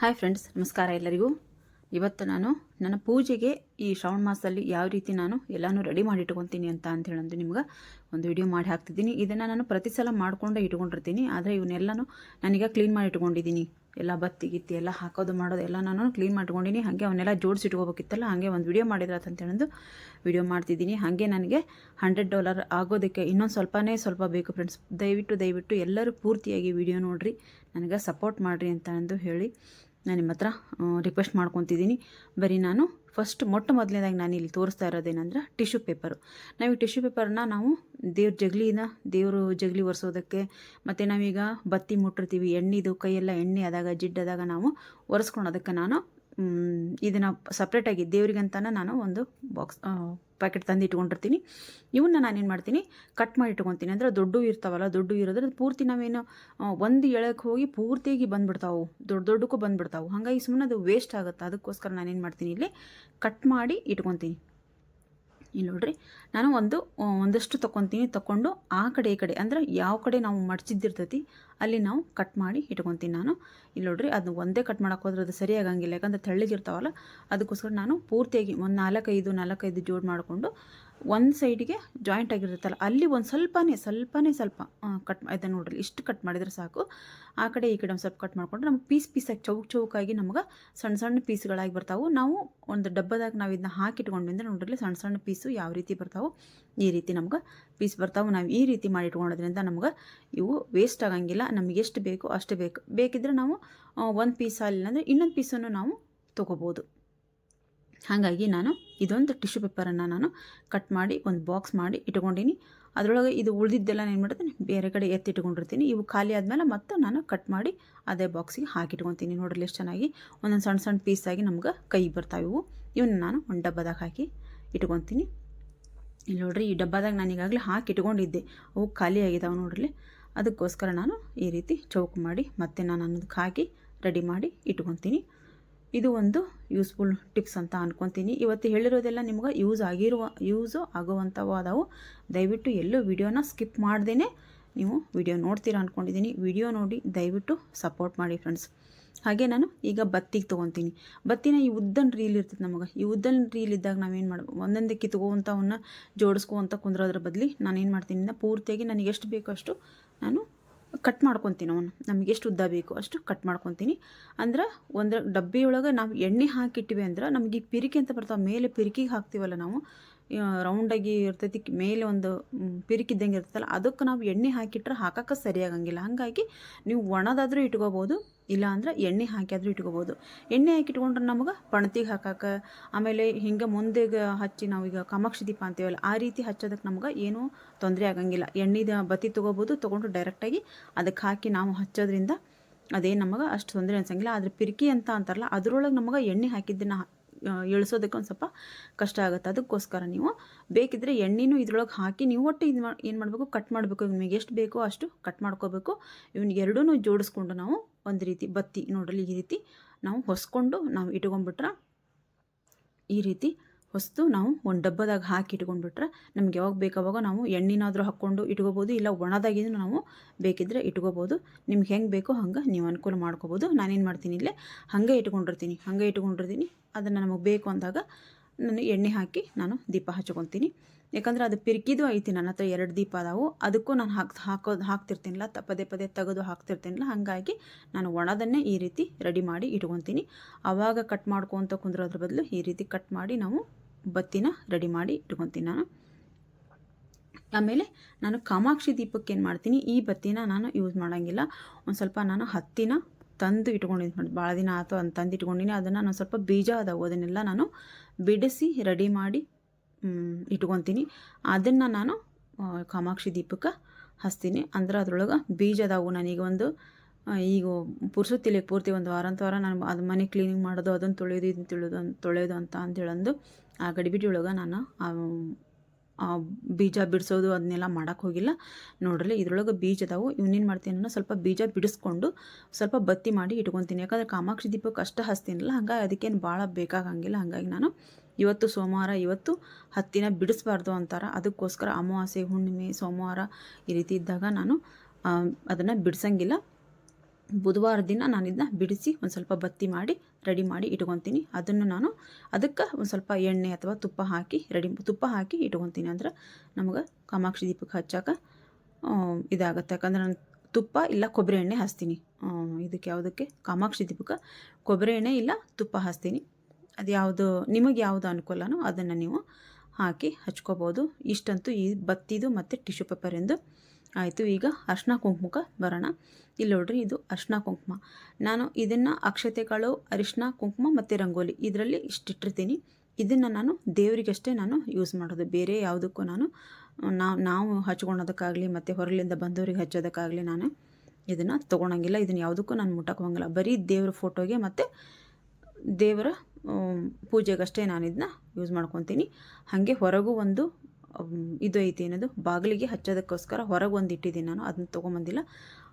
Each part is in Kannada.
ಹಾಯ್ ಫ್ರೆಂಡ್ಸ್, ನಮಸ್ಕಾರ ಎಲ್ಲರಿಗೂ. ಇವತ್ತು ನಾನು ನನ್ನ ಪೂಜೆಗೆ ಈ ಶ್ರಾವಣ ಮಾಸದಲ್ಲಿ ಯಾವ ರೀತಿ ನಾನು ಎಲ್ಲನೂ ರೆಡಿ ಮಾಡಿ ಇಟ್ಕೊತೀನಿ ಅಂತ ಅಂತ ಹೇಳಂದು ನಿಮ್ಗೆ ಒಂದು ವಿಡಿಯೋ ಮಾಡಿ ಹಾಕ್ತಿದ್ದೀನಿ. ಇದನ್ನು ನಾನು ಪ್ರತಿ ಸಲ ಮಾಡ್ಕೊಂಡೇ ಇಟ್ಕೊಂಡಿರ್ತೀನಿ. ಆದರೆ ಇವನ್ನೆಲ್ಲನೂ ನಾನೀಗ ಕ್ಲೀನ್ ಮಾಡಿ ಇಟ್ಕೊಂಡಿದ್ದೀನಿ. ಎಲ್ಲ ಬತ್ತಿ, ಗಿತ್ತಿ ಎಲ್ಲ ಹಾಕೋದು, ಮಾಡೋದು ಎಲ್ಲ ನಾನು ಕ್ಲೀನ್ ಮಾಡ್ಕೊಂಡಿನಿ ಹಾಗೆ ಅವನ್ನೆಲ್ಲ ಜೋಡಿಸಿ ಇಟ್ಕೋಬೇಕಿತ್ತಲ್ಲ ಹಾಗೆ ಒಂದು ವಿಡಿಯೋ ಮಾಡಿದ್ರೆ ಅಂತ ಹೇಳಂದು ವಿಡಿಯೋ ಮಾಡ್ತಿದ್ದೀನಿ. ಹಾಗೆ ನನಗೆ ಹಂಡ್ರೆಡ್ ಡಾಲರ್ ಆಗೋದಕ್ಕೆ ಇನ್ನೊಂದು ಸ್ವಲ್ಪನೇ ಸ್ವಲ್ಪ ಬೇಕು ಫ್ರೆಂಡ್ಸ್ ದಯವಿಟ್ಟು ದಯವಿಟ್ಟು ಎಲ್ಲರೂ ಪೂರ್ತಿಯಾಗಿ ವಿಡಿಯೋ ನೋಡಿರಿ. ನನಗೆ ಸಪೋರ್ಟ್ ಮಾಡಿರಿ ಅಂತ ಅಂದು ಹೇಳಿ. ನಾನು ನಿಮ್ಮ ಹತ್ರ ರಿಕ್ವೆಸ್ಟ್ ಮಾಡ್ಕೊತಿದ್ದೀನಿ. ಬರೀ ನಾನು ಫಸ್ಟ್ ಮೊಟ್ಟ ಮೊದಲನೇದಾಗಿ ನಾನು ಇಲ್ಲಿ ತೋರಿಸ್ತಾ ಇರೋದೇನೆಂದ್ರೆ ಟಿಶ್ಯೂ ಪೇಪರು ನಾವು ಟಿಶ್ಯೂ ಪೇಪರ್ನ ನಾವು ದೇವ್ರ ಜಗಲಿನ ದೇವರು ಜಗಲಿ ಒರೆಸೋದಕ್ಕೆ, ಮತ್ತು ನಾವೀಗ ಬತ್ತಿ ಮುಟ್ಟಿರ್ತೀವಿ, ಎಣ್ಣೆದು, ಕೈಯೆಲ್ಲ ಎಣ್ಣೆ ಆದಾಗ, ಜಿಡ್ಡಾದಾಗ ನಾವು ಒರೆಸ್ಕೊಳೋದಕ್ಕೆ ನಾನು ಇದನ್ನು ಸಪ್ರೇಟಾಗಿ ದೇವ್ರಿಗಂತನ ನಾನು ಒಂದು ಬಾಕ್ಸ್ ಪ್ಯಾಕೆಟ್ ತಂದು ಇಟ್ಕೊಂಡಿರ್ತೀನಿ. ಇವನ್ನ ನಾನೇನು ಮಾಡ್ತೀನಿ ಕಟ್ ಮಾಡಿ ಇಟ್ಕೊತೀನಿ. ಅಂದರೆ ದೊಡ್ಡ ಇರ್ತಾವಲ್ಲ, ದೊಡ್ಡ ಇರೋದ್ರೆ ಪೂರ್ತಿ ನಾವೇನು ಒಂದು ಎಳಕ್ಕೆ ಹೋಗಿ ಪೂರ್ತಿಯಾಗಿ ಬಂದುಬಿಡ್ತಾವೆ. ದೊಡ್ಡ ದೊಡ್ಡಕ್ಕೂ ಬಂದುಬಿಡ್ತಾವೆ. ಹಾಗಾಗಿ ಸುಮ್ಮನೆ ಅದು ವೇಸ್ಟ್ ಆಗುತ್ತೆ. ಅದಕ್ಕೋಸ್ಕರ ನಾನೇನು ಮಾಡ್ತೀನಿ ಇಲ್ಲಿ ಕಟ್ ಮಾಡಿ ಇಟ್ಕೊತೀನಿ. ಇಲ್ಲಿ ನೋಡ್ರಿ ನಾನು ಒಂದು ಒಂದಷ್ಟು ತೊಗೊತೀನಿ ತೊಗೊಂಡು ಆ ಕಡೆ, ಈ ಕಡೆ, ಅಂದ್ರೆ ಯಾವ ಕಡೆ ನಾವು ಮಡ್ಚಿದ್ದಿರ್ತೈತಿ, ಅಲ್ಲಿ ನಾವು ಕಟ್ ಮಾಡಿ ಇಟ್ಕೊತೀನಿ ನಾನು. ಇಲ್ಲಿ ನೋಡ್ರಿ, ಅದನ್ನ ಒಂದೇ ಕಟ್ ಮಾಡಕ್ಕೆ ಹೋದ್ರೆ ಅದು ಸರಿಯಾಗಂಗಿಲ್ಲ ಆಗಂಗಿಲ್ಲ, ಯಾಕಂದ್ರೆ ತೆಳ್ಳಗಿರ್ತಾವಲ್ಲ, ಅದಕ್ಕೋಸ್ಕರ ನಾನು ಪೂರ್ತಿಯಾಗಿ ಒಂದು ನಾಲ್ಕೈದು ನಾಲ್ಕೈದು ಜೋಡ್ ಮಾಡಿಕೊಂಡು ಒಂದು ಸೈಡಿಗೆ ಜಾಯಿಂಟ್ ಆಗಿರುತ್ತಲ್ಲ, ಅಲ್ಲಿ ಒಂದು ಸ್ವಲ್ಪನೇ ಸ್ವಲ್ಪನೇ ಸ್ವಲ್ಪ ಕಟ್ ಇದೆ ನೋಡ್ರಿ, ಇಷ್ಟು ಕಟ್ ಮಾಡಿದ್ರೆ ಸಾಕು. ಆ ಕಡೆ, ಈ ಕಡೆ ಒಂದು ಸ್ವಲ್ಪ ಕಟ್ ಮಾಡಿಕೊಂಡ್ರೆ ನಮ್ಗೆ ಪೀಸ್ ಪೀಸಾಗಿ ಚೌಕ್, ಚೌಕಾಗಿ ನಮ್ಗೆ ಸಣ್ಣ ಸಣ್ಣ ಪೀಸ್ಗಳಾಗಿ ಬರ್ತಾವೆ. ನಾವು ಒಂದು ಡಬ್ಬದಾಗ ನಾವು ಇದನ್ನ ಹಾಕಿಟ್ಕೊಂಡ್ರೆ ನೋಡ್ರಿ ಸಣ್ಣ ಸಣ್ಣ ಪೀಸು ಯಾವ ರೀತಿ ಬರ್ತಾವೆ ಈ ರೀತಿ ನಮ್ಗೆ ಪೀಸ್ ಬರ್ತಾವೆ. ನಾವು ಈ ರೀತಿ ಮಾಡಿ ಇಟ್ಕೊಳ್ಳೋದ್ರಿಂದ ನಮ್ಗೆ ಇವು ವೇಸ್ಟ್ ಆಗಂಗಿಲ್ಲ. ನಮಗೆ ಎಷ್ಟು ಬೇಕು ಅಷ್ಟು ಬೇಕು. ಬೇಕಿದ್ರೆ ನಾವು ಒಂದು ಪೀಸ್ ಆಗಲಿಲ್ಲ ಅಂದರೆ ಇನ್ನೊಂದು ಪೀಸನ್ನು ನಾವು ತೊಗೋಬೋದು. ಹಾಗಾಗಿ ನಾನು ಇದೊಂದು ಟಿಶ್ಯೂ ಪೇಪರನ್ನು ನಾನು ಕಟ್ ಮಾಡಿ, ಒಂದು ಬಾಕ್ಸ್ ಮಾಡಿ ಇಟ್ಕೊಂಡಿನಿ. ಅದರೊಳಗೆ ಇದು ಉಳಿದಿದ್ದೆಲ್ಲ ಏನು ಮಾಡ್ತೀನಿ? ಬೇರೆ ಕಡೆ ಎತ್ತಿಟ್ಕೊಂಡಿರ್ತೀನಿ. ಇವು ಖಾಲಿ ಆದಮೇಲೆ ಮತ್ತೆ ನಾನು ಕಟ್ ಮಾಡಿ ಅದೇ ಬಾಕ್ಸಿಗೆ ಹಾಕಿಟ್ಕೊತೀನಿ ನೋಡ್ರಿ ಎಷ್ಟು ಚೆನ್ನಾಗಿ ಒಂದೊಂದು ಸಣ್ಣ ಸಣ್ಣ ಪೀಸಾಗಿ ನಮ್ಗೆ ಕೈ ಬರ್ತಾವೆ ಇವು. ಇವನ್ನ ನಾನು ಒಂದು ಡಬ್ಬದಾಗ ಹಾಕಿ ಇಟ್ಕೊತೀನಿ. ಇಲ್ಲಿ ನೋಡ್ರಿ ಈ ಡಬ್ಬಾದಾಗ ನಾನು ಈಗಾಗಲೇ ಹಾಕಿ ಇಟ್ಕೊಂಡಿದ್ದೆ. ಅವು ಖಾಲಿ ಆಗಿದ್ದಾವೆ ನೋಡ್ರಿ. ಅದಕ್ಕೋಸ್ಕರ ನಾನು ಈ ರೀತಿ ಚೌಕ್ ಮಾಡಿ ಮತ್ತೆ ನಾನು ಅನ್ನೋದಕ್ಕೆ ಹಾಕಿ ರೆಡಿ ಮಾಡಿ ಇಟ್ಕೊತೀನಿ. ಇದು ಒಂದು ಯೂಸ್ಫುಲ್ ಟಿಪ್ಸ್ ಅಂತ ಅಂದ್ಕೊತೀನಿ ಇವತ್ತು ಹೇಳಿರೋದೆಲ್ಲ ನಿಮ್ಗೆ ಯೂಸ್ ಆಗಿರುವ, ಯೂಸು ಆಗುವಂಥವು ಅದಾವು. ದಯವಿಟ್ಟು ಎಲ್ಲೂ ವಿಡಿಯೋನ ಸ್ಕಿಪ್ ಮಾಡ್ದೇ ನೀವು ವಿಡಿಯೋ ನೋಡ್ತೀರಾ ಅಂದ್ಕೊಂಡಿದ್ದೀನಿ ವಿಡಿಯೋ ನೋಡಿ ದಯವಿಟ್ಟು ಸಪೋರ್ಟ್ ಮಾಡಿ ಫ್ರೆಂಡ್ಸ್. ಹಾಗೆ ನಾನು ಈಗ ಬತ್ತಿಗೆ ತೊಗೊತೀನಿ. ಬತ್ತಿನ ಈ ಉದ್ದನ ರೀಲ್ ಇರ್ತೈತೆ ನಮಗೆ. ಈ ಉದ್ದನ ರೀಲ್ ಇದ್ದಾಗ ನಾವೇನು ಮಾಡ್ಬೇಕು ಒಂದೊಂದೇ ಕಿತ್ಕೋವಂಥವನ್ನ ಜೋಡಿಸ್ಕೋವಂಥ ಕುಂದ್ರೋದ್ರ ಬದಲಿ ನಾನೇನು ಮಾಡ್ತೀನಿ ಅಂದ್ರೆ ಪೂರ್ತಿಯಾಗಿ ನನಗೆ ಎಷ್ಟು ಬೇಕೋ ಅಷ್ಟು ನಾನು ಕಟ್ ಮಾಡ್ಕೊತೀನಿ ಅವನು. ನಮಗೆ ಎಷ್ಟು ಉದ್ದ ಬೇಕು ಅಷ್ಟು ಕಟ್ ಮಾಡ್ಕೊತೀನಿ. ಅಂದ್ರೆ ಒಂದು ಡಬ್ಬಿಯೊಳಗೆ ನಾವು ಎಣ್ಣೆ ಹಾಕಿಟ್ಟಿವಿ ಅಂದ್ರೆ ನಮಗೆ ಈ ಪಿರಿಕೆ ಅಂತ ಬರ್ತಾವೆ, ಮೇಲೆ ಪಿರಿಕಿಗೆ ಹಾಕ್ತೀವಲ್ಲ ನಾವು ರೌಂಡಾಗಿ ಇರ್ತೈತಿ ಮೇಲೆ ಒಂದು ಪಿರಿಕಿದ್ದಂಗೆ ಇರ್ತಲ್ಲ ಅದಕ್ಕೆ ನಾವು ಎಣ್ಣೆ ಹಾಕಿಟ್ರೆ ಹಾಕಕ್ಕೆ ಸರಿಯಾಗಂಗಿಲ್ಲ. ಹಾಗಾಗಿ ನೀವು ಒಣದಾದರೂ ಇಟ್ಕೋಬೋದು ಇಲ್ಲ ಅಂದ್ರೆ ಎಣ್ಣೆ ಹಾಕಿಯಾದರೂ ಇಟ್ಕೋಬೋದು. ಎಣ್ಣೆ ಹಾಕಿ ಇಟ್ಕೊಂಡ್ರೆ ನಮಗೆ ಪಣತಿಗೆ ಹಾಕಕ್ಕೆ ಆಮೇಲೆ ಹಿಂಗೆ ಮುಂದೆಗೆ ಹಚ್ಚಿ ನಾವೀಗ ಕಾಮಾಕ್ಷಿ ದೀಪ ಅಂತೀವಲ್ಲ, ಆ ರೀತಿ ಹಚ್ಚೋದಕ್ಕೆ ನಮ್ಗೆ ಏನೂ ತೊಂದರೆ ಆಗಂಗಿಲ್ಲ. ಎಣ್ಣೆದ ಬತ್ತಿ ತೊಗೋಬೋದು, ತೊಗೊಂಡು ಡೈರೆಕ್ಟಾಗಿ ಅದಕ್ಕೆ ಹಾಕಿ ನಾವು ಹಚ್ಚೋದ್ರಿಂದ ಅದೇನು ನಮಗೆ ಅಷ್ಟು ತೊಂದರೆ ಅನ್ಸಂಗಿಲ್ಲ. ಆದರೆ ಪಿರಿಕಿ ಅಂತ ಅಂತಾರಲ್ಲ, ಅದರೊಳಗೆ ನಮಗೆ ಎಣ್ಣೆ ಹಾಕಿದ್ದನ್ನು ಇಳಿಸೋದಕ್ಕೆ ಒಂದು ಸ್ವಲ್ಪ ಕಷ್ಟ ಆಗುತ್ತೆ. ಅದಕ್ಕೋಸ್ಕರ ನೀವು ಬೇಕಿದ್ರೆ ಎಣ್ಣೆನೂ ಇದ್ರೊಳಗೆ ಹಾಕಿ ನೀವು ಒಟ್ಟು ಇದು ಮಾ, ಏನು ಮಾಡಬೇಕು? ಕಟ್ ಮಾಡಬೇಕು. ನಿಮಗೆ ಎಷ್ಟು ಬೇಕೋ ಅಷ್ಟು ಕಟ್ ಮಾಡ್ಕೋಬೇಕು. ಇವ್ನಿಗೆ ಎರಡೂ ಜೋಡಿಸ್ಕೊಂಡು ನಾವು ಒಂದು ರೀತಿ ಬತ್ತಿ ನೋಡ್ರಲ್ಲಿ ಈ ರೀತಿ ನಾವು ಹೊಸ್ಕೊಂಡು ನಾವು ಇಟ್ಕೊಂಡ್ಬಿಟ್ರೆ ಈ ರೀತಿ ಹೊಸ್ತು ನಾವು ಒಂದು ಡಬ್ಬದಾಗ ಹಾಕಿ ಇಟ್ಕೊಂಡ್ಬಿಟ್ರೆ ನಮ್ಗೆ ಯಾವಾಗ ಬೇಕಾವಾಗ ನಾವು ಎಣ್ಣೆನಾದರೂ ಹಾಕ್ಕೊಂಡು ಇಟ್ಕೋಬೋದು, ಇಲ್ಲ ಒಣದಾಗಿದ್ದು ನಾವು ಬೇಕಿದ್ರೆ ಇಟ್ಕೋಬೋದು. ನಿಮ್ಗೆ ಹೆಂಗೆ ಬೇಕೋ ಹಂಗೆ ನೀವು ಅನುಕೂಲ ಮಾಡ್ಕೋಬೋದು. ನಾನೇನು ಮಾಡ್ತೀನಿ ಇಲ್ಲೇ, ಹಾಗೆ ಇಟ್ಕೊಂಡಿರ್ತೀನಿ ಹಾಗೆ ಇಟ್ಕೊಂಡಿರ್ತೀನಿ. ಅದನ್ನು ನಮಗೆ ಬೇಕು ಅಂದಾಗ ನಾನು ಎಣ್ಣೆ ಹಾಕಿ ನಾನು ದೀಪ ಹಚ್ಕೊತೀನಿ. ಯಾಕಂದ್ರೆ ಅದು ಪಿರ್ಕಿದು ಐತಿ, ನನ್ನ ಹತ್ರ ಎರಡು ದೀಪ ಅದಾವು. ಅದಕ್ಕೂ ನಾನು ಹಾಕ್ ಹಾಕೋದು ಹಾಕ್ತಿರ್ತೀನಿಲ್ಲ, ತ, ಪದೇ ಪದೇ ತೆಗೆದು ಹಾಕ್ತಿರ್ತೀನಿಲ್ಲ, ಹಾಗಾಗಿ ನಾನು ಒಣದನ್ನೇ ಈ ರೀತಿ ರೆಡಿ ಮಾಡಿ ಇಟ್ಕೊತೀನಿ. ಆವಾಗ ಕಟ್ ಮಾಡ್ಕೊತ ಕುಂದ್ರೋದ್ರ ಬದಲು ಈ ರೀತಿ ಕಟ್ ಮಾಡಿ ನಾವು ಬತ್ತಿನ ರೆಡಿ ಮಾಡಿ ಇಟ್ಕೊತೀನಿ ನಾನು. ಆಮೇಲೆ ನಾನು ಕಾಮಾಕ್ಷಿ ದೀಪಕ್ಕೆ ಏನು ಮಾಡ್ತೀನಿ, ಈ ಬತ್ತಿನ ನಾನು ಯೂಸ್ ಮಾಡೋಂಗಿಲ್ಲ. ಒಂದು ಸ್ವಲ್ಪ ನಾನು ಹತ್ತಿನ ತಂದು ಇಟ್ಕೊಂಡಿದ್ದು ನೋಡಿ ಭಾಳ ದಿನ ಆಯಿತು ಅಂತ ತಂದು ಇಟ್ಕೊಂಡಿನಿ ಅದನ್ನು ನಾನು ಸ್ವಲ್ಪ ಬೀಜ ಅದಾವು, ಅದನ್ನೆಲ್ಲ ನಾನು ಬಿಡಿಸಿ ರೆಡಿ ಮಾಡಿ ಇಟ್ಕೊತೀನಿ. ಅದನ್ನು ನಾನು ಕಾಮಾಕ್ಷಿ ದೀಪಕ್ಕೆ ಹಚ್ತೀನಿ. ಅಂದ್ರೆ ಅದ್ರೊಳಗೆ ಬೀಜ ಅದಾವು. ನನಗೆ ಒಂದು ಈಗ ಪುರ್ಸುತ್ತಿಲ್ಲ ಪೂರ್ತಿ ಒಂದು ವಾರ ಅಂತ ವಾರ ನಾನು ಅದು ಮನೆ ಕ್ಲೀನಿಂಗ್ ಮಾಡೋದು ಅದನ್ನು ತೊಳೆಯೋದು ಇದನ್ನು ತೊಳೆಯೋದು ತೊಳೆಯೋದು ಅಂತ ಅಂತೇಳಂದು ಆ ಗಡಿಬಿಡಿ ಒಳಗೆ ನಾನು ಬೀಜ ಬಿಡಿಸೋದು ಅದನ್ನೆಲ್ಲ ಮಾಡೋಕ್ಕೆ ಹೋಗಿಲ್ಲ. ನೋಡ್ರಿ, ಇದ್ರೊಳಗೆ ಬೀಜ ಅದಾವು. ಇವನ್ನೇನು ಮಾಡ್ತೀನಿ ಅನ್ನೋ ಸ್ವಲ್ಪ ಬೀಜ ಬಿಡಿಸ್ಕೊಂಡು ಸ್ವಲ್ಪ ಬತ್ತಿ ಮಾಡಿ ಇಟ್ಕೊತೀನಿ. ಯಾಕಂದ್ರೆ ಕಾಮಾಕ್ಷಿ ದೀಪಕ್ಕೆ ಅಷ್ಟು ಹಚ್ತೀನಲ್ಲ, ಹಂಗಾಗಿ ಅದಕ್ಕೇನು ಭಾಳ ಬೇಕಾಗಂಗಿಲ್ಲ. ಹಾಗಾಗಿ ನಾನು ಇವತ್ತು ಸೋಮವಾರ, ಇವತ್ತು ಹತ್ತಿನ ಬಿಡಿಸ್ಬಾರ್ದು ಅಂತಾರೆ. ಅದಕ್ಕೋಸ್ಕರ ಅಮಾವಾಸ್ಯೆ, ಹುಣ್ಣಿಮೆ, ಸೋಮವಾರ ಈ ರೀತಿ ಇದ್ದಾಗ ನಾನು ಅದನ್ನು ಬಿಡಿಸಂಗಿಲ್ಲ. ಬುಧವಾರ ದಿನ ನಾನು ಇದನ್ನ ಬಿಡಿಸಿ ಒಂದು ಸ್ವಲ್ಪ ಬತ್ತಿ ಮಾಡಿ, ರೆಡಿ ಮಾಡಿ ಇಟ್ಕೊತೀನಿ. ಅದನ್ನು ನಾನು ಅದಕ್ಕೆ ಒಂದು ಸ್ವಲ್ಪ ಎಣ್ಣೆ ಅಥವಾ ತುಪ್ಪ ಹಾಕಿ, ರೆಡಿ, ತುಪ್ಪ ಹಾಕಿ ಇಟ್ಕೊತೀನಿ. ಅಂದ್ರೆ ನಮಗೆ ಕಾಮಾಕ್ಷಿ ದೀಪಕ್ಕೆ ಹಚ್ಚಾಕ ಇದಾಗುತ್ತೆ. ಯಾಕಂದ್ರೆ ನಾನು ತುಪ್ಪ ಇಲ್ಲ ಕೊಬ್ಬರಿ ಎಣ್ಣೆ ಹಚ್ತೀನಿ. ಇದಕ್ಕೆ ಯಾವುದಕ್ಕೆ? ಕಾಮಾಕ್ಷಿ ದೀಪಕ್ಕೆ ಕೊಬ್ಬರಿ ಎಣ್ಣೆ ಇಲ್ಲ ತುಪ್ಪ ಹಚ್ತೀನಿ. ಅದು ಯಾವುದು, ನಿಮಗೆ ಯಾವುದು ಅನುಕೂಲನೋ ಅದನ್ನು ನೀವು ಹಾಕಿ ಹಚ್ಕೋಬೋದು. ಇಷ್ಟಂತೂ ಈ ಬತ್ತಿದು ಮತ್ತು ಟಿಶ್ಯೂ ಪೇಪರಿಂದು ಆಯಿತು. ಈಗ ಅರ್ಶಿನ ಕುಂಕುಮಕ್ಕೆ ಬರೋಣ. ಇಲ್ಲಿ ನೋಡ್ರಿ, ಇದು ಅರ್ಶಿನ ಕುಂಕುಮ. ನಾನು ಇದನ್ನು ಅಕ್ಷತೆಗಳು, ಅರಿಶಿನ ಕುಂಕುಮ ಮತ್ತು ರಂಗೋಲಿ ಇದರಲ್ಲಿ ಇಷ್ಟಿಟ್ಟಿರ್ತೀನಿ. ಇದನ್ನು ನಾನು ದೇವರಿಗಷ್ಟೇ ನಾನು ಯೂಸ್ ಮಾಡೋದು. ಬೇರೆ ಯಾವುದಕ್ಕೂ ನಾನು ನಾವು ನಾವು ಹಚ್ಕೊಳೋದಕ್ಕಾಗಲಿ ಮತ್ತು ಹೊರಲಿಂದ ಬಂದವರಿಗೆ ಹಚ್ಚೋದಕ್ಕಾಗಲಿ ನಾನು ಇದನ್ನು ತೊಗೊಳಂಗಿಲ್ಲ ಇದನ್ನು ಯಾವುದಕ್ಕೂ ನಾನು ಮುಟ್ಟಕ್ಕೆ ಹೋಗಂಗಿಲ್ಲ ಬರೀ ದೇವ್ರ ಫೋಟೋಗೆ ಮತ್ತು ದೇವರ ಪೂಜೆಗಷ್ಟೇ ನಾನು ಇದನ್ನ ಯೂಸ್ ಮಾಡ್ಕೊತೀನಿ. ಹಾಗೆ ಹೊರಗೂ ಒಂದು ಇದು ಐತಿ ಏನದು, ಬಾಗಿಲಿಗೆ ಹಚ್ಚೋದಕ್ಕೋಸ್ಕರ ಹೊರಗೆ ಒಂದು ಇಟ್ಟಿದ್ದೀನಿ ನಾನು, ಅದನ್ನ ತೊಗೊಂಬಂದಿಲ್ಲ.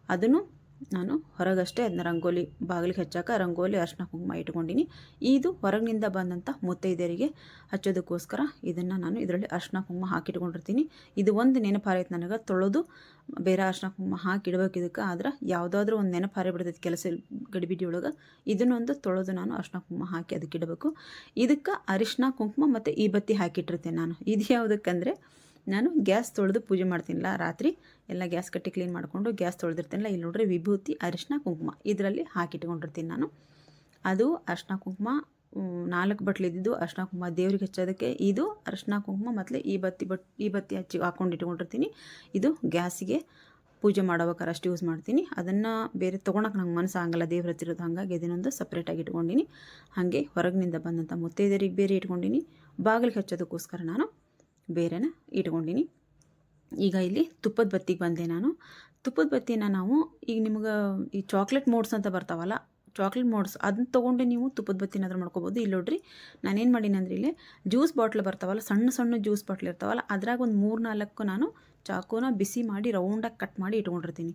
ಅದನ್ನು ನಾನು ಹೊರಗಷ್ಟೇ ಅದನ್ನ ರಂಗೋಲಿ ಬಾಗಿಲಿಗೆ ಹಚ್ಚಾಕ ರಂಗೋಲಿ ಅರ್ಶಿನ ಕುಂಕುಮ ಇಟ್ಕೊಂಡಿನಿ. ಇದು ಹೊರಗಿನಿಂದ ಬಂದಂಥ ಮುತ್ತೈದೆಯರಿಗೆ ಹಚ್ಚೋದಕ್ಕೋಸ್ಕರ ಇದನ್ನು ನಾನು ಇದರಲ್ಲಿ ಅರ್ಶಿನ ಕುಂಕುಮ ಹಾಕಿಟ್ಕೊಂಡಿರ್ತೀನಿ. ಇದು ಒಂದು ನೆನಪಾರೈತೆ ನನಗೆ ತೊಳೆದು ಬೇರೆ ಅರ್ಶಿನ ಕುಂಕುಮ ಹಾಕಿಡ್ಬೇಕು ಇದಕ್ಕೆ. ಆದ್ರೆ ಯಾವುದಾದ್ರೂ ಒಂದು ನೆನಪಾರೆ ಬಿಡ್ತೈತೆ ಕೆಲಸ ಗಡಿಬಿಡಿ ಒಳಗೆ. ಇದನ್ನೊಂದು ತೊಳೆದು ನಾನು ಅರ್ಶಿನ ಕುಂಕುಮ ಹಾಕಿ ಅದಕ್ಕೆ ಇಡಬೇಕು. ಇದಕ್ಕೆ ಅರಿಶಿನ ಕುಂಕುಮ ಮತ್ತು ಈ ಬತ್ತಿ ಹಾಕಿಟ್ಟಿರ್ತೇನೆ ನಾನು. ಇದು ಯಾವುದಕ್ಕಂದರೆ ನಾನು ಗ್ಯಾಸ್ ತೊಳೆದು ಪೂಜೆ ಮಾಡ್ತೀನಿಲ್ಲ ರಾತ್ರಿ, ಎಲ್ಲ ಗ್ಯಾಸ್ ಕಟ್ಟಿ ಕ್ಲೀನ್ ಮಾಡಿಕೊಂಡು ಗ್ಯಾಸ್ ತೊಳೆದಿರ್ತೀನಲ್ಲ, ಇಲ್ಲಿ ನೋಡ್ರಿ ವಿಭೂತಿ ಅರಿಶಿನ ಕುಂಕುಮ, ಇದರಲ್ಲಿ ಹಾಕಿಟ್ಕೊಂಡಿರ್ತೀನಿ ನಾನು. ಅದು ಅರಿಶಿನ ಕುಂಕುಮ ನಾಲ್ಕು ಬಟ್ಲಿದ್ದು ಅರಿಶಿನ ಕುಂಕುಮ, ದೇವ್ರಿಗೆ ಹಚ್ಚೋದಕ್ಕೆ ಇದು ಅರಿಶಿನ ಕುಂಕುಮ ಮತ್ತು ಈ ಬತ್ತಿ ಬಟ್, ಈ ಬತ್ತಿ ಹಚ್ಚಿ ಹಾಕೊಂಡು ಇಟ್ಕೊಂಡಿರ್ತೀನಿ. ಇದು ಗ್ಯಾಸಿಗೆ ಪೂಜೆ ಮಾಡೋಬೇಕಾರೆ ಅಷ್ಟು ಯೂಸ್ ಮಾಡ್ತೀನಿ. ಅದನ್ನು ಬೇರೆ ತೊಗೊಳಕ್ಕೆ ನಂಗೆ ಮನಸ್ಸು ಆಗಲ್ಲ, ದೇವ್ರ ಹತ್ತಿರೋದು ಹಾಗಾಗಿ ಇದನ್ನೊಂದು ಸಪ್ರೇಟಾಗಿ ಇಟ್ಕೊಂಡಿನಿ. ಹಾಗೆ ಹೊರಗಿನಿಂದ ಬಂದಂಥ ಮುತ್ತೈದೆಯರಿಗೆ ಬೇರೆ ಇಟ್ಕೊಂಡಿನಿ. ಬಾಗಿಲಿಗೆ ಹಚ್ಚೋದಕ್ಕೋಸ್ಕರ ನಾನು ಬೇರೆನ ಇಟ್ಕೊಂಡಿನಿ. ಈಗ ಇಲ್ಲಿ ತುಪ್ಪದ ಬತ್ತಿಗೆ ಬಂದೆ ನಾನು. ತುಪ್ಪದ ಬತ್ತಿನ ನಾವು ಈಗ ನಿಮ್ಗೆ ಈ ಚಾಕ್ಲೇಟ್ ಮೋಡ್ಸ್ ಅಂತ ಬರ್ತಾವಲ್ಲ ಚಾಕ್ಲೇಟ್ ಮೋಡ್ಸ್ ಅದನ್ನ ತೊಗೊಂಡು ನೀವು ತುಪ್ಪದ ಬತ್ತಿನಾದ್ರೂ ಮಾಡ್ಕೋಬೋದು. ಇಲ್ಲಿ ನೋಡ್ರಿ, ನಾನೇನು ಮಾಡೀನಿ ಅಂದ್ರೆ ಇಲ್ಲಿ ಜ್ಯೂಸ್ ಬಾಟ್ಲ್ ಬರ್ತಾವಲ್ಲ, ಸಣ್ಣ ಸಣ್ಣ ಜ್ಯೂಸ್ ಬಾಟ್ಲ್ ಇರ್ತಾವಲ್ಲ, ಅದ್ರಾಗ ಒಂದು ಮೂರು ನಾಲ್ಕು ನಾನು ಚಾಕುನ ಬಿಸಿ ಮಾಡಿ ರೌಂಡಾಗಿ ಕಟ್ ಮಾಡಿ ಇಟ್ಕೊಂಡಿರ್ತೀನಿ.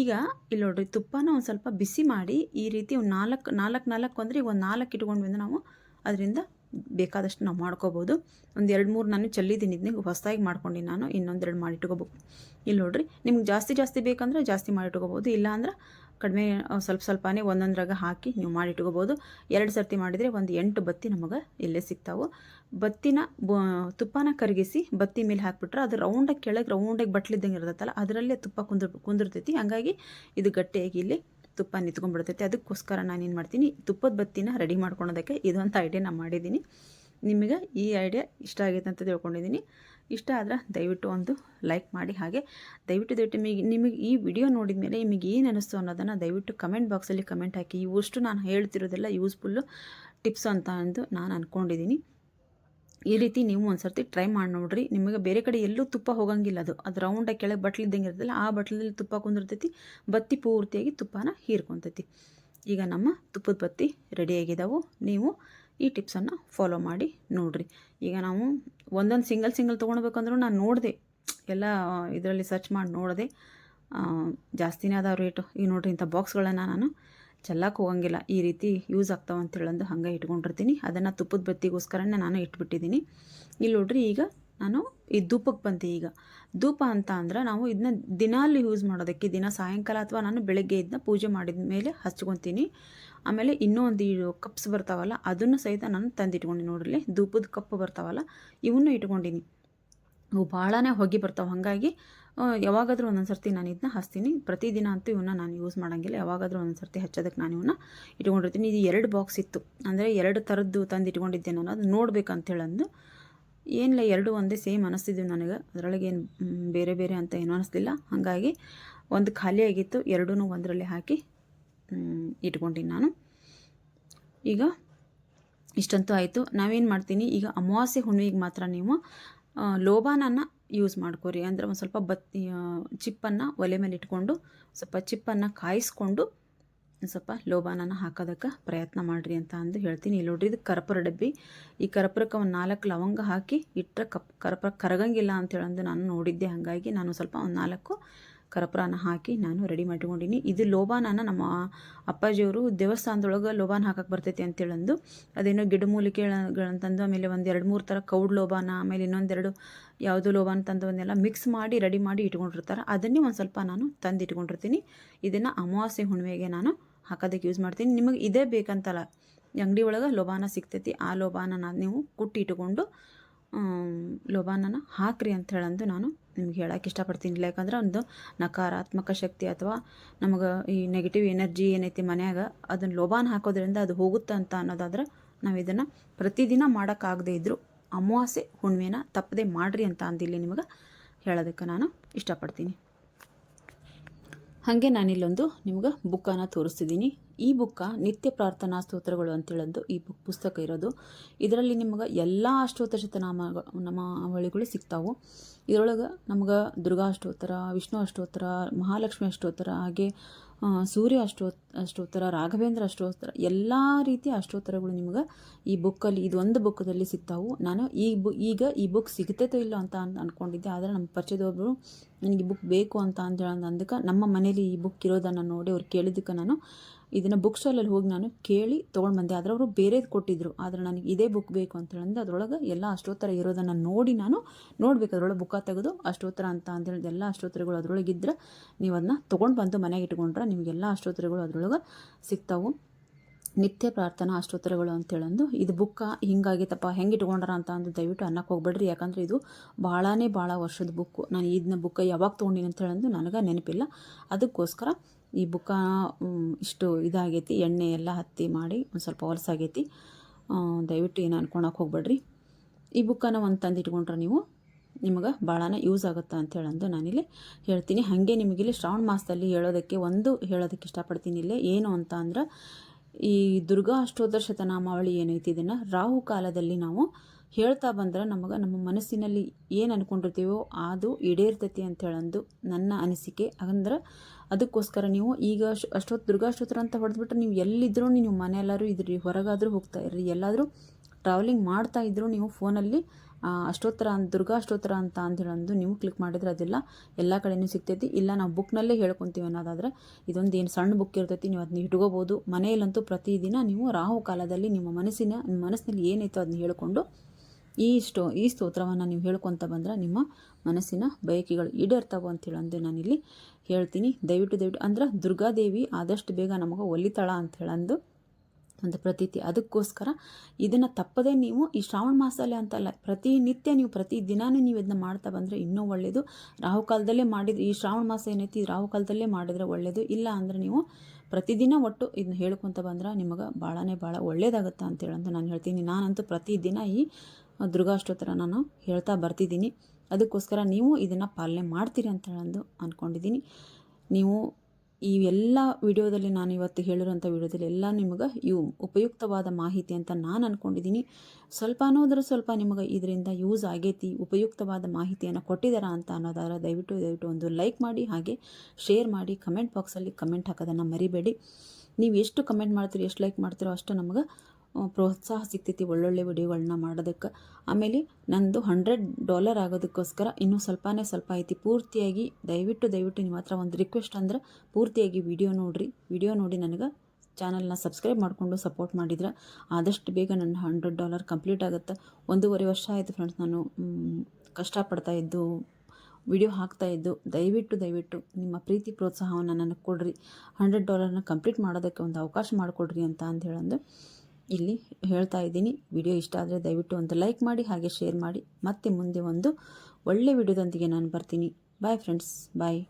ಈಗ ಇಲ್ಲಿ ನೋಡ್ರಿ, ತುಪ್ಪನ ಒಂದು ಸ್ವಲ್ಪ ಬಿಸಿ ಮಾಡಿ ಈ ರೀತಿ ಒಂದು ನಾಲ್ಕು ನಾಲ್ಕು ನಾಲ್ಕು ಅಂದರೆ ಈಗ ಒಂದು ನಾಲ್ಕು ಇಟ್ಕೊಂಡ್ವಿ ಅಂದ್ರೆ ನಾವು ಅದರಿಂದ ಬೇಕಾದಷ್ಟು ನಾವು ಮಾಡ್ಕೋಬೋದು. ಒಂದು ಎರಡು ಮೂರು ನಾನು ಚೆಲ್ಲಿದ್ದೀನಿ ಇದನ್ನ ಹೊಸದಾಗಿ ಮಾಡ್ಕೊಂಡಿನಿ ನಾನು, ಇನ್ನೊಂದೆರಡು ಮಾಡಿ ಇಟ್ಕೋಬೇಕು. ಇಲ್ಲಿ ನೋಡ್ರಿ, ನಿಮ್ಗೆ ಜಾಸ್ತಿ ಜಾಸ್ತಿ ಬೇಕಂದ್ರೆ ಜಾಸ್ತಿ ಮಾಡಿ ಇಟ್ಕೋಬೋದು, ಇಲ್ಲ ಅಂದ್ರೆ ಕಡಿಮೆ ಸ್ವಲ್ಪ ಸ್ವಲ್ಪನೇ ಒಂದೊಂದ್ರಾಗ ಹಾಕಿ ನೀವು ಮಾಡಿ ಇಟ್ಕೋಬೋದು. ಎರಡು ಸರ್ತಿ ಮಾಡಿದರೆ ಒಂದು ಎಂಟು ಬತ್ತಿ ನಮಗೆ ಇಲ್ಲೇ ಸಿಗ್ತಾವೆ. ಬತ್ತಿನ ತುಪ್ಪನ ಕರಗಿಸಿ ಬತ್ತಿ ಮೇಲೆ ಹಾಕಿಬಿಟ್ರೆ ಅದು ರೌಂಡಾಗಿ ಕೆಳಗೆ ರೌಂಡಾಗಿ ಬಟ್ಲಿದ್ದಂಗೆ ಇರ್ತೈತಲ್ಲ ಅದರಲ್ಲೇ ತುಪ್ಪ ಕುಂದಿರ್, ಕುಂದಿರ್ತೈತಿ. ಹಂಗಾಗಿ ಇದು ಗಟ್ಟಿಯಾಗಿ ಇಲ್ಲಿ ತುಪ್ಪ ನಿಂತ್ಕೊಂಡ್ಬಿಡ್ತೈತೆ. ಅದಕ್ಕೋಸ್ಕರ ನಾನು ಏನು ಮಾಡ್ತೀನಿ, ತುಪ್ಪದ ಬತ್ತಿನ ರೆಡಿ ಮಾಡ್ಕೊಳೋದಕ್ಕೆ ಇದೊಂದು ಐಡಿಯಾ ನಾನು ಮಾಡಿದ್ದೀನಿ. ನಿಮಗೆ ಈ ಐಡಿಯಾ ಇಷ್ಟ ಆಗೈತೆ ಅಂತ ತಿಳ್ಕೊಂಡಿದ್ದೀನಿ. ಇಷ್ಟ ಆದ್ರೆ ದಯವಿಟ್ಟು ಒಂದು ಲೈಕ್ ಮಾಡಿ ಹಾಗೆ. ದಯವಿಟ್ಟು ದಯವಿಟ್ಟು ನಿಮಗೆ ನಿಮಗೆ ಈ ವಿಡಿಯೋ ನೋಡಿದ ಮೇಲೆ ನಿಮಗೆ ಏನು ಅನ್ನಿಸ್ತು ಅನ್ನೋದನ್ನು ದಯವಿಟ್ಟು ಕಮೆಂಟ್ ಬಾಕ್ಸಲ್ಲಿ ಕಮೆಂಟ್ ಹಾಕಿ. ಇವಷ್ಟು ನಾನು ಹೇಳ್ತಿರೋದೆಲ್ಲ ಯೂಸ್ಫುಲ್ಲು ಟಿಪ್ಸ್ ಅಂತ ಅಂದು ನಾನು ಅಂದ್ಕೊಂಡಿದ್ದೀನಿ ಈ ರೀತಿ ನೀವು ಒಂದು ಸರ್ತಿ ಟ್ರೈ ಮಾಡಿ ನೋಡ್ರಿ. ನಿಮಗೆ ಬೇರೆ ಕಡೆ ಎಲ್ಲೂ ತುಪ್ಪ ಹೋಗಂಗಿಲ್ಲ ಅದು. ಅದು ರೌಂಡಾಗಿ ಕೆಳಗೆ ಬಟ್ಲಿದ್ದಂಗೆ ಇರ್ತದಲ್ಲ, ಆ ಬಟ್ಲಲ್ಲಿ ತುಪ್ಪ ಕುಂದಿರ್ತೈತಿ. ಬತ್ತಿ ಪೂರ್ತಿಯಾಗಿ ತುಪ್ಪನ ಹೀರ್ಕೊತೈತಿ. ಈಗ ನಮ್ಮ ತುಪ್ಪದ ಬತ್ತಿ ರೆಡಿಯಾಗಿದ್ದಾವೆ ನೀವು ಈ ಟಿಪ್ಸನ್ನು ಫಾಲೋ ಮಾಡಿ ನೋಡ್ರಿ. ಈಗ ನಾವು ಒಂದೊಂದು ಸಿಂಗಲ್ ಸಿಂಗಲ್ ತೊಗೊಳ್ಬೇಕಂದ್ರೂ ನಾನು ನೋಡಿದೆ. ಎಲ್ಲ ಇದರಲ್ಲಿ ಸರ್ಚ್ ಮಾಡಿ ನೋಡಿದೆ. ಜಾಸ್ತಿನೇ ಅದಾವ ರೇಟು ಈಗ ನೋಡಿರಿ ಇಂಥ ಬಾಕ್ಸ್ಗಳನ್ನು ನಾನು ಚೆಲ್ಲಕ್ಕೆ ಹೋಗಂಗಿಲ್ಲ. ಈ ರೀತಿ ಯೂಸ್ ಆಗ್ತಾವ ಅಂತ ಹೇಳಂದು ಹಂಗೆ ಇಟ್ಕೊಂಡಿರ್ತೀನಿ. ಅದನ್ನು ತುಪ್ಪದ ಬತ್ತಿಗೋಸ್ಕರನೇ ನಾನು ಇಟ್ಬಿಟ್ಟಿದ್ದೀನಿ. ಇಲ್ಲಿ ನೋಡ್ರಿ ಈಗ ನಾನು ಈ ಧೂಪಕ್ಕೆ ಬಂತೆ ಈಗ. ಧೂಪ ಅಂತ ಅಂದ್ರೆ ನಾವು ಇದನ್ನ ದಿನಾಲು ಯೂಸ್ ಮಾಡೋದಕ್ಕೆ ದಿನ ಸಾಯಂಕಾಲ ಅಥವಾ ನಾನು ಬೆಳಗ್ಗೆ ಇದನ್ನ ಪೂಜೆ ಮಾಡಿದ ಮೇಲೆ ಹಚ್ಕೊತೀನಿ. ಆಮೇಲೆ ಇನ್ನೂ ಒಂದು ಕಪ್ಸ್ ಬರ್ತಾವಲ್ಲ, ಅದನ್ನು ಸಹಿತ ನಾನು ತಂದಿಟ್ಕೊಂಡಿನಿ ನೋಡ್ರಿ. ಧೂಪದ ಕಪ್ ಬರ್ತಾವಲ್ಲ, ಇವನ್ನೂ ಇಟ್ಕೊಂಡಿನಿ. ಅವು ಭಾಳನೇ ಹೊಗೆ ಬರ್ತಾವೆ. ಹಾಗಾಗಿ ಯಾವಾಗಾದ್ರೂ ಒಂದೊಂದು ಸರ್ತಿ ನಾನು ಇದನ್ನ ಹಚ್ತೀನಿ. ಪ್ರತಿದಿನ ಅಂತೂ ಇವನ್ನ ನಾನು ಯೂಸ್ ಮಾಡೋಂಗಿಲ್ಲ. ಯಾವಾಗಾದರೂ ಒಂದೊಂದು ಸರ್ತಿ ಹಚ್ಚೋದಕ್ಕೆ ನಾನು ಇವನ್ನ ಇಟ್ಕೊಂಡಿರ್ತೀನಿ. ಇದು ಎರಡು ಬಾಕ್ಸ್ ಇತ್ತು. ಅಂದರೆ ಎರಡು ಥರದ್ದು ತಂದು ಇಟ್ಕೊಂಡಿದ್ದೆ ನಾನು. ಅದು ನೋಡ್ಬೇಕಂತ ಹೇಳಂದು ಏನಿಲ್ಲ ಎರಡು ಒಂದೇ ಸೇಮ್ ಅನ್ನಿಸ್ತಿದ್ವು ನನಗೆ. ಅದರೊಳಗೆ ಏನು ಬೇರೆ ಬೇರೆ ಅಂತ ಏನೂ ಅನ್ನಿಸ್ಲಿಲ್ಲ ಹಾಗಾಗಿ ಒಂದು ಖಾಲಿ ಆಗಿತ್ತು. ಎರಡೂ ಒಂದರಲ್ಲಿ ಹಾಕಿ ಇಟ್ಕೊಂಡೀನಿ ನಾನು. ಈಗ ಇಷ್ಟಂತೂ ಆಯಿತು. ನಾವೇನು ಮಾಡ್ತೀನಿ? ಈಗ ಅಮಾವಾಸ್ಯೆ ಹುಣ್ಣಿಗೆ ಮಾತ್ರ ನೀವು ಲೋಬಾನನ್ನ ಯೂಸ್ ಮಾಡ್ಕೊರಿ. ಅಂದರೆ ಒಂದು ಸ್ವಲ್ಪ ಬತ್ತಿ ಚಿಪ್ಪನ್ನು ಒಲೆ ಮೇಲೆ ಇಟ್ಕೊಂಡು ಸ್ವಲ್ಪ ಚಿಪ್ಪನ್ನು ಕಾಯಿಸ್ಕೊಂಡು ಒಂದು ಸ್ವಲ್ಪ ಲೋಬಾನನ ಹಾಕೋದಕ್ಕೆ ಪ್ರಯತ್ನ ಮಾಡಿರಿ ಅಂತ ಅಂದು ಹೇಳ್ತೀನಿ. ಇಲ್ಲಿ ನೋಡ್ರಿ, ಇದು ಕರ್ಪೂರ ಡಬ್ಬಿ. ಈ ಕರ್ಪೂರಕ್ಕೆ ಒಂದು ನಾಲ್ಕು ಲವಂಗ ಹಾಕಿ ಇಟ್ಟರೆ ಕಪ್, ಕರ್ಪೂರ ಕರಗಂಗಿಲ್ಲ ಅಂತ ಹೇಳಂದು ನಾನು ನೋಡಿದ್ದೆ. ಹಾಗಾಗಿ ನಾನು ಸ್ವಲ್ಪ ಒಂದು ನಾಲ್ಕು ಕರ್ಪೂರನ ಹಾಕಿ ನಾನು ರೆಡಿ ಮಾಡಿಕೊಂಡಿನಿ. ಇದು ಲೋಬಾನನ ನಮ್ಮ ಅಪ್ಪಾಜಿಯವರು ದೇವಸ್ಥಾನದೊಳಗೆ ಲೋಬಾನ ಹಾಕಕ್ಕೆ ಬರ್ತೈತಿ ಅಂತೇಳಂದು. ಅದೇನೋ ಗಿಡಮೂಲಿಕೆಗಳಂತಂದು ಆಮೇಲೆ ಒಂದು ಎರಡು ಮೂರು ಥರ ಕೌಡ್ ಲೋಬಾನ, ಆಮೇಲೆ ಇನ್ನೊಂದೆರಡು ಯಾವುದು ಲೋಬಾನ್ ತಂದವನ್ನೆಲ್ಲ ಮಿಕ್ಸ್ ಮಾಡಿ ರೆಡಿ ಮಾಡಿ ಇಟ್ಕೊಂಡಿರ್ತಾರೆ. ಅದನ್ನೇ ಒಂದು ಸ್ವಲ್ಪ ನಾನು ತಂದು ಇಟ್ಕೊಂಡಿರ್ತೀನಿ ಇದನ್ನು ಅಮಾವಾಸ್ಯೆ ಹುಣ್ಣಿಮೆಗೆ ನಾನು ಹಾಕೋದಕ್ಕೆ ಯೂಸ್ ಮಾಡ್ತೀನಿ. ನಿಮಗೆ ಇದೇ ಬೇಕಂತಲ್ಲ, ಅಂಗಡಿ ಒಳಗೆ ಲೋಬಾನ ಸಿಗ್ತೈತಿ. ಆ ಲೋಬಾನ ನೀವು ಕುಟ್ಟಿ ಇಟ್ಕೊಂಡು ಲೋಬಾನನ ಹಾಕ್ರಿ ಅಂತ ಹೇಳಂದು ನಾನು ನಿಮ್ಗೆ ಹೇಳಕ್ಕೆ ಇಷ್ಟಪಡ್ತೀನಿ. ಯಾಕಂದ್ರೆ ಒಂದು ನಕಾರಾತ್ಮಕ ಶಕ್ತಿ ಅಥವಾ ನಮಗೆ ಈ ನೆಗೆಟಿವ್ ಎನರ್ಜಿ ಏನೈತಿ ಮನ್ಯಾಗ, ಅದನ್ನು ಲೋಬಾನ ಹಾಕೋದ್ರಿಂದ ಅದು ಹೋಗುತ್ತೆ ಅಂತ ಅನ್ನೋದಾದ್ರೆ ನಾವು ಇದನ್ನು ಪ್ರತಿದಿನ ಮಾಡೋಕ್ಕಾಗದೇ ಇದ್ದರೂ ಅಮಾವಾಸ್ಯೆ ಹುಣ್ಣಿಮೆನ ತಪ್ಪದೆ ಮಾಡಿರಿ ಅಂತ ಅಂದಿಲ್ಲಿ ನಿಮಗೆ ಹೇಳೋದಕ್ಕೆ ನಾನು ಇಷ್ಟಪಡ್ತೀನಿ. ಹಾಗೆ ನಾನಿಲ್ಲೊಂದು ನಿಮ್ಗೆ ಬುಕ್ಕನ್ನು ತೋರಿಸ್ತಿದ್ದೀನಿ. ಈ ಬುಕ್ಕ ನಿತ್ಯ ಪ್ರಾರ್ಥನಾ ಸ್ತೋತ್ರಗಳು ಅಂತೇಳಂದು ಈ ಬುಕ್ ಪುಸ್ತಕ ಇರೋದು. ಇದರಲ್ಲಿ ನಿಮ್ಗೆ ಎಲ್ಲ ಅಷ್ಟೋತ್ತರ ಶತನಾಮ ನಾಮಾವಳಿಗಳು ಸಿಗ್ತಾವೆ. ಇದರೊಳಗೆ ನಮ್ಗೆ ದುರ್ಗಾ ಅಷ್ಟೋತ್ತರ ವಿಷ್ಣು ಅಷ್ಟೋತ್ತರ ಮಹಾಲಕ್ಷ್ಮಿ ಅಷ್ಟೋತ್ತರ ಹಾಗೆ ಸೂರ್ಯ ಅಷ್ಟೋ, ಅಷ್ಟೋತ್ತರ, ರಾಘವೇಂದ್ರ ಅಷ್ಟೋತ್ತರ, ಎಲ್ಲ ರೀತಿಯ ಅಷ್ಟೋತ್ತರಗಳು ನಿಮ್ಗೆ ಈ ಬುಕ್ಕಲ್ಲಿ ಇದು ಒಂದು ಬುಕ್ಕದಲ್ಲಿ ಸಿಗ್ತಾವೆ. ನಾನು ಈ ಬು, ಈಗ ಈ ಬುಕ್ ಸಿಗ್ತೈತೋ ಇಲ್ಲೋ ಅಂತ ಅಂದ್ಕೊಂಡಿದ್ದೆ ಆದರೆ ನಮ್ಮ ಪರಿಚಯದೊಬ್ಬರು ನನಗೆ ಈ ಬುಕ್ ಬೇಕು ಅಂತ ಅಂತ ಅಂದಕ್ಕೆ ನಮ್ಮ ಮನೇಲಿ ಈ ಬುಕ್ ಇರೋದನ್ನು ನೋಡಿ ಅವ್ರು ಕೇಳಿದ್ದಕ್ಕೆ ನಾನು ಇದನ್ನು ಬುಕ್ ಸ್ಟಾಲಲ್ಲಿ ಹೋಗಿ ನಾನು ಕೇಳಿ ತೊಗೊಂಡು ಬಂದೆ ಆದರೆ ಅವರು ಬೇರೆದು ಕೊಟ್ಟಿದ್ದರು ಆದರೆ ನನಗೆ ಇದೇ ಬುಕ್ ಬೇಕು ಅಂತ ಹೇಳಿದ್ರೆ ಅದರೊಳಗೆ ಎಲ್ಲ ಅಷ್ಟೋತ್ತರ ಇರೋದನ್ನು ನೋಡಿ ನಾನು ನೋಡ್ಬೇಕು. ಅದರೊಳಗೆ ಬುಕ್ಕ ತೆಗೆದು ಅಷ್ಟೋತ್ತರ ಅಂತ ಅಂತೇಳಿದ ಎಲ್ಲ ಅಷ್ಟೋತ್ತರಗಳು ಅದರೊಳಗಿದ್ರೆ ನೀವು ಅದನ್ನ ತೊಗೊಂಡು ಬಂದು ಮನೆಗೆ ಇಟ್ಕೊಂಡ್ರೆ ನಿಮಗೆಲ್ಲ ಅಷ್ಟೋತ್ತರಗಳು ಅದರೊಳಗೆ ಸಿಗ್ತಾವೆ. ನಿತ್ಯ ಪ್ರಾರ್ಥನಾ ಅಷ್ಟೋತ್ತರಗಳು ಅಂತೇಳಂದು ಇದು ಬುಕ್ಕ ಹಿಂಗಾಗಿತ್ತಪ್ಪ. ಹೆಂಗೆ ಇಟ್ಕೊಂಡ್ರ ಅಂತ ಅಂದು ದಯವಿಟ್ಟು ಅನ್ನಕ್ಕೆ ಹೋಗ್ಬೇಡ್ರಿ. ಯಾಕಂದರೆ ಇದು ಭಾಳನೇ ಭಾಳ ವರ್ಷದ ಬುಕ್ಕು ನಾನು ಇದನ್ನ ಬುಕ್ಕ ಯಾವಾಗ ತೊಗೊಂಡಿನಿ ಅಂತ ಹೇಳಂದು ನನಗೆ ನೆನಪಿಲ್ಲ. ಅದಕ್ಕೋಸ್ಕರ ಈ ಬುಕ್ಕ ಇಷ್ಟು ಇದಾಗೈತಿ, ಎಣ್ಣೆ ಎಲ್ಲ ಹತ್ತಿ ಮಾಡಿ ಒಂದು ಸ್ವಲ್ಪ ಹೊಲಸಾಗೈತಿ ದಯವಿಟ್ಟು ಏನು ಅನ್ಕೊಳಕ್ಕೆ ಹೋಗ್ಬೇಡ್ರಿ. ಈ ಬುಕ್ಕನ್ನು ಒಂದು ತಂದು ಇಟ್ಕೊಂಡ್ರೆ ನೀವು ನಿಮಗೆ ಭಾಳನ ಯೂಸ್ ಆಗುತ್ತೆ ಅಂತ ಹೇಳಂದು ನಾನಿಲ್ಲಿ ಹೇಳ್ತೀನಿ. ಹಾಗೆ ನಿಮಗಿಲ್ಲಿ ಶ್ರಾವಣ ಮಾಸದಲ್ಲಿ ಹೇಳೋದಕ್ಕೆ ಒಂದು ಹೇಳೋದಕ್ಕೆ ಇಷ್ಟಪಡ್ತೀನಿ ಇಲ್ಲೇ. ಏನು ಅಂತ ಈ ದುರ್ಗಾ ಅಷ್ಟೋತ್ತರ ಶತನಾಮಾವಳಿ ಏನೈತಿ ಇದನ್ನು, ರಾಹು ಕಾಲದಲ್ಲಿ ನಾವು ಹೇಳ್ತಾ ಬಂದ್ರೆ ನಮಗೆ ನಮ್ಮ ಮನಸ್ಸಿನಲ್ಲಿ ಏನು ಅನ್ಕೊಂಡಿರ್ತೀವೋ ಅದು ಈಡೇರ್ತೈತಿ ಅಂತ ಹೇಳಂದು ನನ್ನ ಅನಿಸಿಕೆ. ಅಂದ್ರೆ ಅದಕ್ಕೋಸ್ಕರ ನೀವು ಈಗ ಅಷ್ಟೊತ್ತು ದುರ್ಗಾಷ್ಟೋತ್ತರ ಅಂತ ಹೊಡೆದ್ಬಿಟ್ರೆ ನೀವು ಎಲ್ಲಿದ್ದರೂ ನೀವು ಮನೆಯೆಲ್ಲರೂ ಇದ್ರಿ, ಹೊರಗಾದರೂ ಹೋಗ್ತಾ ಇರ್ರಿ. ಎಲ್ಲಾದರೂ ಟ್ರಾವೆಲಿಂಗ್ ಮಾಡ್ತಾ ಇದ್ದರೂ ನೀವು ಫೋನಲ್ಲಿ ಅಷ್ಟೋತ್ತರ ಅಂತ ದುರ್ಗಾ ಅಷ್ಟೋತ್ತರ ಅಂತ ಹೇಳಂದು ನೀವು ಕ್ಲಿಕ್ ಮಾಡಿದ್ರೆ ಅದೆಲ್ಲ. ಎಲ್ಲ ಕಡೆಯೂ ಸಿಗ್ತೈತಿ. ಇಲ್ಲ ನಾವು ಬುಕ್ನಲ್ಲೇ ಹೇಳ್ಕೊತೀವಿ ಅನ್ನೋದಾದ್ರೆ ಇದೊಂದು ಏನು ಸಣ್ಣ ಬುಕ್ ಇರ್ತೈತಿ, ನೀವು ಅದನ್ನ ಇಟ್ಕೋಬೋದು ಮನೆಯಲ್ಲಂತೂ ಪ್ರತಿದಿನ ನೀವು ರಾಹು ಕಾಲದಲ್ಲಿ ನಿಮ್ಮ ಮನಸ್ಸಿನ, ಮನಸ್ಸಿನಲ್ಲಿ ಏನೈತೋ ಅದನ್ನ ಹೇಳ್ಕೊಂಡು ಈ ಸ್ಟೋ, ಈ ಸ್ತೋತ್ರವನ್ನು ನೀವು ಹೇಳ್ಕೊತ ಬಂದ್ರೆ ನಿಮ್ಮ ಮನಸ್ಸಿನ ಬಯಕೆಗಳು ಈಡೇರ್ತಾವೆ ಅಂತೇಳಿ ಅಂದು ನಾನಿಲ್ಲಿ ಹೇಳ್ತೀನಿ. ದಯವಿಟ್ಟು ದಯವಿಟ್ಟು ಅಂದ್ರೆ ದುರ್ಗಾದೇವಿ ಆದಷ್ಟು ಬೇಗ ನಮಗೆ ಒಲಿತಾಳ ಅಂತ ಹೇಳಂದು ಒಂದು ಪ್ರತೀತಿ. ಅದಕ್ಕೋಸ್ಕರ ಇದನ್ನು ತಪ್ಪದೇ ನೀವು ಈ ಶ್ರಾವಣ ಮಾಸದಲ್ಲಿ ಅಂತಲ್ಲ ಪ್ರತಿನಿತ್ಯ ನೀವು ಪ್ರತಿ ದಿನಾನೂ ನೀವು ಇದನ್ನ ಮಾಡ್ತಾ ಬಂದರೆ ಇನ್ನೂ ಒಳ್ಳೆಯದು ರಾಹುಕಾಲದಲ್ಲೇ ಮಾಡಿದ್ರೆ, ಈ ಶ್ರಾವಣ ಮಾಸ ಏನೈತಿ, ರಾಹುಕಾಲದಲ್ಲೇ ಮಾಡಿದರೆ ಒಳ್ಳೆಯದು ಇಲ್ಲ ಅಂದರೆ ನೀವು ಪ್ರತಿದಿನ ಒಟ್ಟು ಇದನ್ನ ಹೇಳ್ಕೊತ ಬಂದ್ರೆ ನಿಮಗೆ ಭಾಳನೇ ಭಾಳ ಒಳ್ಳೇದಾಗುತ್ತೆ ಅಂತೇಳಂತ ನಾನು ಹೇಳ್ತೀನಿ. ನಾನಂತೂ ಪ್ರತಿದಿನ ಈ ದುರ್ಗಾಷ್ಟೋತ್ತರ ನಾನು ಹೇಳ್ತಾ ಬರ್ತಿದ್ದೀನಿ. ಅದಕ್ಕೋಸ್ಕರ ನೀವು ಇದನ್ನು ಪಾಲನೆ ಮಾಡ್ತೀರಿ ಅಂತ ಹೇಳಂದು ಅಂದ್ಕೊಂಡಿದ್ದೀನಿ ನೀವು ಈ ಎಲ್ಲ ವಿಡಿಯೋದಲ್ಲಿ ನಾನು ಇವತ್ತು ಹೇಳಿರೋಂಥ ವಿಡಿಯೋದಲ್ಲಿ ಎಲ್ಲ ನಿಮಗೆ ಇವು ಉಪಯುಕ್ತವಾದ ಮಾಹಿತಿ ಅಂತ ನಾನು ಅಂದ್ಕೊಂಡಿದ್ದೀನಿ ಸ್ವಲ್ಪ ಅನ್ನೋದ್ರ ಸ್ವಲ್ಪ ನಿಮಗೆ ಇದರಿಂದ ಯೂಸ್ ಆಗೈತಿ, ಉಪಯುಕ್ತವಾದ ಮಾಹಿತಿಯನ್ನು ಕೊಟ್ಟಿದ್ದಾರಾ ಅಂತ ಅನ್ನೋದಾದ್ರೆ ದಯವಿಟ್ಟು ದಯವಿಟ್ಟು ಒಂದು ಲೈಕ್ ಮಾಡಿ, ಹಾಗೆ ಶೇರ್ ಮಾಡಿ ಕಮೆಂಟ್ ಬಾಕ್ಸಲ್ಲಿ ಕಮೆಂಟ್ ಹಾಕೋದನ್ನು ಮರಿಬೇಡಿ. ನೀವು ಎಷ್ಟು ಕಮೆಂಟ್ ಮಾಡ್ತೀರಿ, ಎಷ್ಟು ಲೈಕ್ ಮಾಡ್ತೀರೋ ಅಷ್ಟು ನಮಗೆ ಪ್ರೋತ್ಸಾಹ ಸಿಗ್ತೈತಿ ಒಳ್ಳೊಳ್ಳೆ ವಿಡಿಯೋಗಳನ್ನ ಮಾಡೋದಕ್ಕೆ. ಆಮೇಲೆ ನಂದು ಹಂಡ್ರೆಡ್ ಡಾಲರ್ ಆಗೋದಕ್ಕೋಸ್ಕರ ಇನ್ನೂ ಸ್ವಲ್ಪನೇ ಸ್ವಲ್ಪ ಐತಿ. ಪೂರ್ತಿಯಾಗಿ ದಯವಿಟ್ಟು ದಯವಿಟ್ಟು ನಿಮ್ಮ ಹತ್ರ ಒಂದು ರಿಕ್ವೆಸ್ಟ್ ಅಂದ್ರೆ ಪೂರ್ತಿಯಾಗಿ ವಿಡಿಯೋ ನೋಡಿರಿ. ವಿಡಿಯೋ ನೋಡಿ ನನಗೆ ಚಾನಲ್ನ ಸಬ್ಸ್ಕ್ರೈಬ್ ಮಾಡಿಕೊಂಡು ಸಪೋರ್ಟ್ ಮಾಡಿದ್ರೆ ಆದಷ್ಟು ಬೇಗ ನನ್ನ ಹಂಡ್ರೆಡ್ ಡಾಲರ್ ಕಂಪ್ಲೀಟ್ ಆಗುತ್ತೆ. ಒಂದೂವರೆ ವರ್ಷ ಆಯಿತು ಫ್ರೆಂಡ್ಸ್ ನಾನು ಕಷ್ಟಪಡ್ತಾ ಇದ್ದು, ವಿಡಿಯೋ ಹಾಕ್ತಾ ಇದ್ದು, ದಯವಿಟ್ಟು ದಯವಿಟ್ಟು ನಿಮ್ಮ ಪ್ರೀತಿ ಪ್ರೋತ್ಸಾಹವನ್ನು ನನಗೆ ಕೊಡ್ರಿ. ಹಂಡ್ರೆಡ್ ಡಾಲರ್ನ ಕಂಪ್ಲೀಟ್ ಮಾಡೋದಕ್ಕೆ ಒಂದು ಅವಕಾಶ ಮಾಡಿಕೊಡ್ರಿ ಅಂತ ಅಂತ ಇಲ್ಲಿ ಹೇಳ್ತಾ ಇದ್ದೀನಿ. ವಿಡಿಯೋ ಇಷ್ಟ ಆದರೆ ದಯವಿಟ್ಟು ಒಂದು ಲೈಕ್ ಮಾಡಿ, ಹಾಗೆ ಶೇರ್ ಮಾಡಿ. ಮತ್ತೆ ಮುಂದೆ ಒಂದು ಒಳ್ಳೆ ವಿಡಿಯೋದೊಂದಿಗೆ ನಾನು ಬರ್ತೀನಿ. Bye friends bye